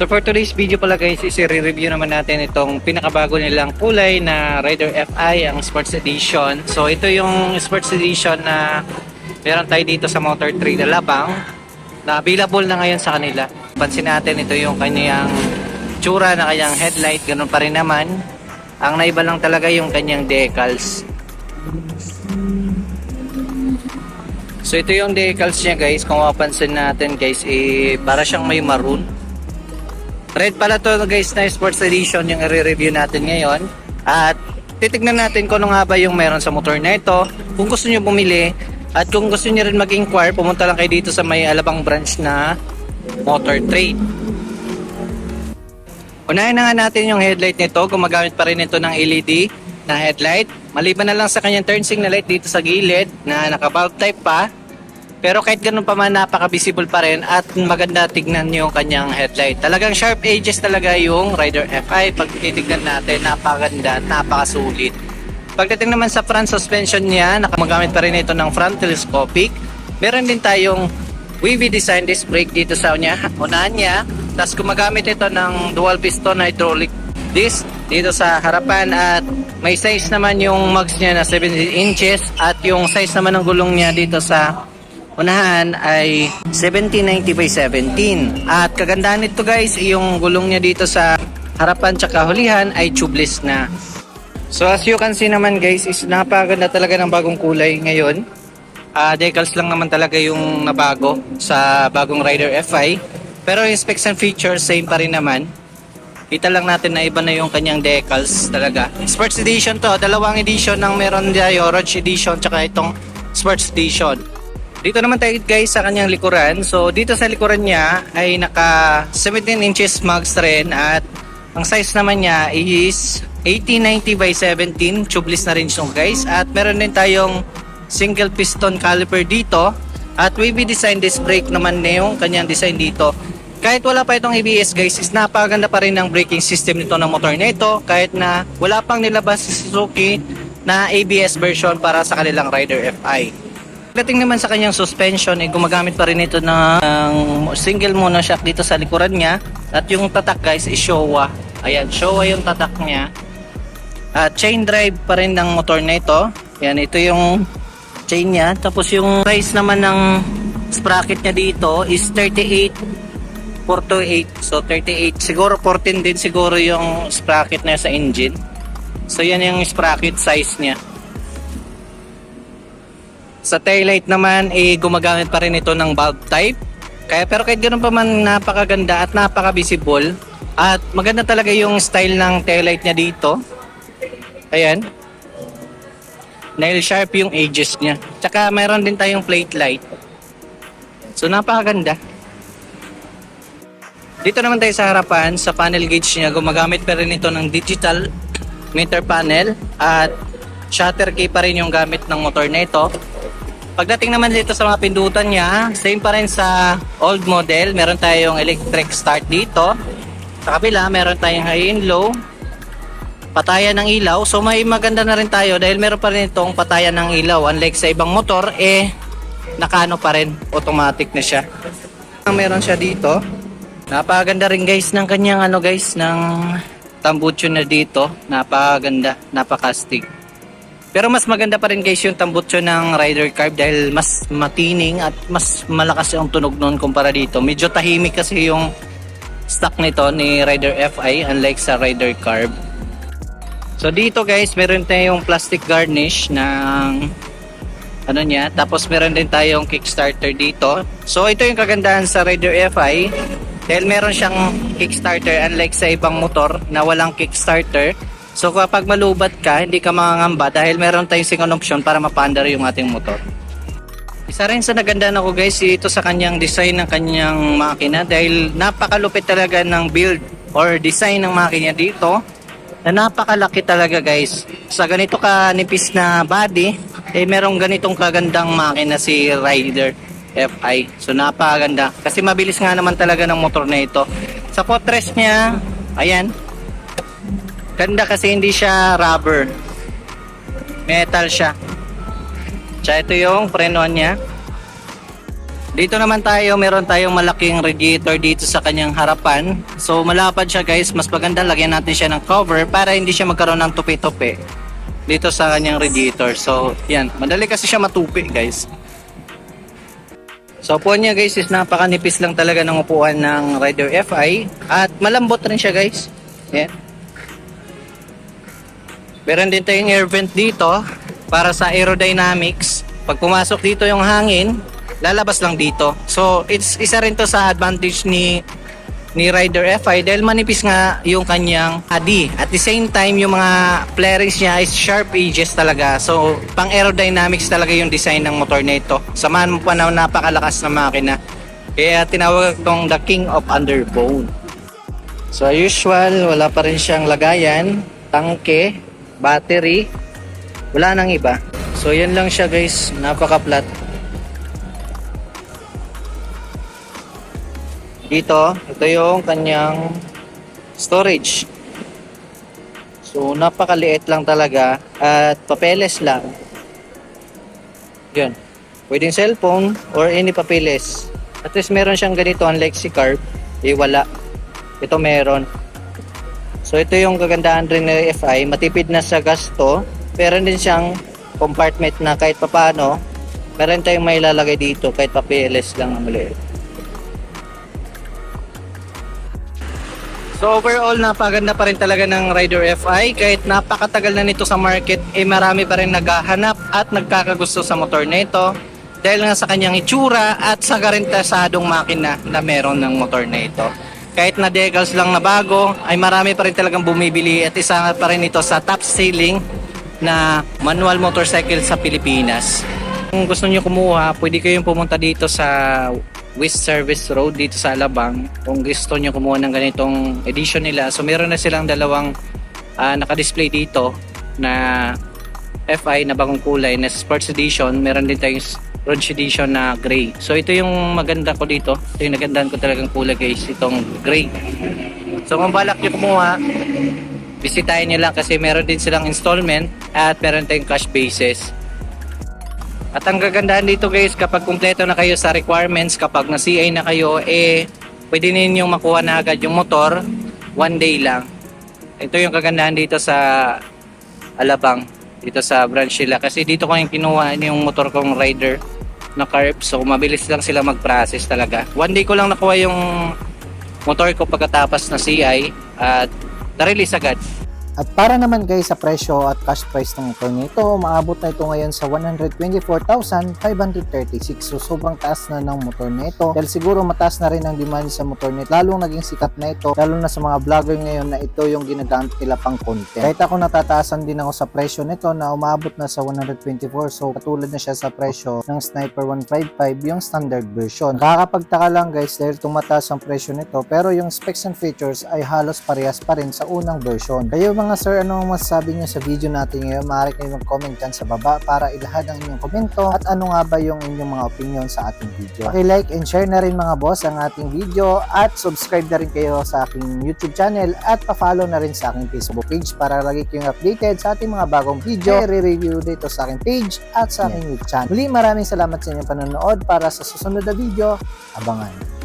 So for today's video pala guys, is i-review naman natin itong pinakabago nilang kulay na Rider FI, ang Sports Edition. So ito yung Sports Edition na meron tayo dito sa Motor 3 na labang na available na ngayon sa kanila. Pansin natin ito yung kanyang tsura na kanyang headlight, ganun pa rin naman. Ang naiba lang talaga yung kanyang decals. So ito yung decals niya guys, kung mapansin natin guys, eh, para siyang may maroon. Red pala to guys na Sports Edition yung i-review natin ngayon. At titignan natin kung ano nga ba yung meron sa motor na ito. Kung gusto nyo bumili at kung gusto nyo rin mag-inquire, pumunta lang kayo dito sa may Alabang branch na Motor Trade. Unahin na nga natin yung headlight nito. Gumagamit pa rin ito ng LED na headlight. Maliban na lang sa kanyang turn signal light dito sa gilid na naka-valve type pa. Pero kahit ganun pa man, napaka-visible pa rin at maganda tignan yung kanyang headlight. Talagang sharp edges talaga yung Rider FI. Pag titignan natin, napakaganda at napakasulit. Pagdating naman sa front suspension niya, nakagamit pa rin ito ng front telescopic. Meron din tayong wavy design disc brake dito sa unya, unahan niya. Tapos gumagamit ito ng dual piston hydraulic disc dito sa harapan at may size naman yung mugs niya na 17 inches at yung size naman ng gulong niya dito sa unahan ay 1790 by 17. At kagandahan nito guys, yung gulong niya dito sa harapan tsaka hulihan ay tubeless na. So as you can see naman guys, is napakaganda talaga ng bagong kulay ngayon. Ah, decals lang naman talaga yung nabago sa bagong Rider FI. Pero yung specs and features same pa rin naman. Kita lang natin na iba na yung kanyang decals talaga. Sports edition to, dalawang edition ng meron tayo, Roach edition tsaka itong Sports edition. Dito naman tayo guys sa kanyang likuran. So dito sa likuran niya ay naka 17 inches mugs rin at ang size naman niya is 1890 by 17. Tubeless na rin siya guys. At meron din tayong single piston caliper dito. At wavy design disc brake naman na yung kanyang design dito. Kahit wala pa itong ABS guys, is napakaganda pa rin ng braking system nito ng motor na ito. Kahit na wala pang nilabas si Suzuki na ABS version para sa kanilang Rider FI. Pagdating naman sa kanyang suspension, eh, gumagamit pa rin ito ng single monoshock dito sa likuran niya. At yung tatak guys is Showa. Ayan, Showa yung tatak niya. At chain drive pa rin ng motor na ito. Yan, ito yung chain niya. Tapos yung size naman ng sprocket niya dito is 38 428. So 38. Siguro 14 din siguro yung sprocket na sa engine. So yan yung sprocket size niya. Sa taillight naman, eh, gumagamit pa rin ito ng bulb type. Kaya, pero kahit ganun pa man, napakaganda at napaka-visible. At maganda talaga yung style ng taillight niya dito. Ayan. Nail sharp yung edges niya. Tsaka mayroon din tayong plate light. So napakaganda. Dito naman tayo sa harapan, sa panel gauge niya, gumagamit pa rin ito ng digital meter panel at shutter key pa rin yung gamit ng motor na ito. Pagdating naman dito sa mga pindutan niya, same pa rin sa old model. Meron tayong electric start dito. Sa kabila, meron tayong high and low. Patayan ng ilaw. So may maganda na rin tayo dahil meron pa rin itong patayan ng ilaw. Unlike sa ibang motor, eh, nakano pa rin. Automatic na siya. Meron siya dito. Napakaganda rin guys ng kanyang ano guys, ng tambucho na dito. Napakaganda, napakastig. Pero mas maganda pa rin guys yung tambutso ng Rider Carb dahil mas matining at mas malakas yung tunog noon kumpara dito. Medyo tahimik kasi yung stock nito ni Rider FI unlike sa Rider Carb. So dito guys, meron tayong plastic garnish ng ano niya. Tapos meron din tayong kickstarter dito. So ito yung kagandahan sa Rider FI dahil meron siyang kickstarter unlike sa ibang motor na walang kickstarter. So kapag malubat ka, hindi ka mangangamba dahil meron tayong second option para mapaandar yung ating motor. Isa rin sa naganda ako guys, ito sa kanyang design ng kanyang makina dahil napakalupit talaga ng build or design ng makina dito na napakalaki talaga guys. Sa ganito ka nipis na body, eh merong ganitong kagandang makina si Rider FI. So napakaganda. Kasi mabilis nga naman talaga ng motor na ito. Sa footrest niya, ayan, Ganda kasi hindi siya rubber. Metal siya. Tsaka ito yung preno niya. Dito naman tayo, meron tayong malaking radiator dito sa kanyang harapan. So malapad siya guys, mas maganda lagyan natin siya ng cover para hindi siya magkaroon ng tupi-tupi dito sa kanyang radiator. So yan, madali kasi siya matupi guys. So upuan niya guys is napakanipis lang talaga ng upuan ng Rider FI at malambot rin siya guys. Yan. Meron din tayong air vent dito para sa aerodynamics. Pag pumasok dito yung hangin, lalabas lang dito. So it's isa rin to sa advantage ni ni Rider FI dahil manipis nga yung kanyang adi. At the same time, yung mga flarings niya is sharp edges talaga. So, pang aerodynamics talaga yung design ng motor nito. Samahan mo pa na napakalakas na makina. Kaya tinawag itong the king of underbone. So, usual, wala pa rin siyang lagayan, tangke, battery, wala nang iba. So, yan lang siya guys, napaka-flat. Dito, ito yung kanyang storage. So, napakaliit lang talaga at papeles lang. Yun. Pwedeng cellphone or any papeles. At least meron siyang ganito, unlike si Carb, eh wala. Ito meron. So, ito yung kagandahan rin ng FI. Matipid na sa gasto. Meron din siyang compartment na kahit papano, meron tayong may lalagay dito kahit papeles lang ang maliit. So overall, napaganda pa rin talaga ng Rider FI. Kahit napakatagal na nito sa market, eh marami pa rin naghahanap at nagkakagusto sa motor nito. Dahil nga sa kanyang itsura at sa karentasadong makina na meron ng motor na ito. Kahit na decals lang na bago, ay marami pa rin talagang bumibili at isa pa rin ito sa top selling na manual motorcycle sa Pilipinas. Kung gusto niyo kumuha, pwede kayong pumunta dito sa West Service Road dito sa Alabang kung gusto nyo kumuha ng ganitong edition nila. So meron na silang dalawang ah, naka-display dito na FI na bagong kulay na sports edition. Meron din tayong bronze edition na gray. So ito yung maganda ko dito. Ito yung nagandaan ko talagang kulay guys. Itong gray. So kung balak nyo kumuha, bisitahin nyo lang kasi meron din silang installment at meron tayong cash basis. At ang kagandahan dito guys, kapag kumpleto na kayo sa requirements, kapag na CI na kayo, eh, pwede ninyong makuha na agad yung motor, one day lang. Ito yung kagandahan dito sa Alabang, dito sa branch nila. Kasi dito ko yung kinuha yung motor kong rider na carb, so mabilis lang sila mag-process talaga. One day ko lang nakuha yung motor ko pagkatapos na CI at na-release agad. At para naman guys sa presyo at cash price ng motor nito, maabot na ito ngayon sa 124,536. So sobrang taas na ng motor nito. Dahil siguro mataas na rin ang demand sa motor nito. Lalong naging sikat na ito, lalo na sa mga vlogger ngayon na ito yung ginagamit nila pang content. Kahit ako natataasan din ako sa presyo nito na umabot na sa 124. So katulad na siya sa presyo ng Sniper 155 yung standard version. Nakakapagtaka lang guys dahil tumataas ang presyo nito pero yung specs and features ay halos parehas pa rin sa unang version. Kayo mga sir, ano ang masasabi niyo sa video natin ngayon? Maaari kayo mag-comment dyan sa baba para ilahad ang inyong komento at ano nga ba yung inyong mga opinion sa ating video. Paki-like and share na rin mga boss ang ating video at subscribe na rin kayo sa aking YouTube channel at pa-follow na rin sa aking Facebook page para lagi kayong updated sa ating mga bagong video re-review dito sa aking page at sa aking YouTube channel. Muli maraming salamat sa inyong panonood para sa susunod na video. Abangan.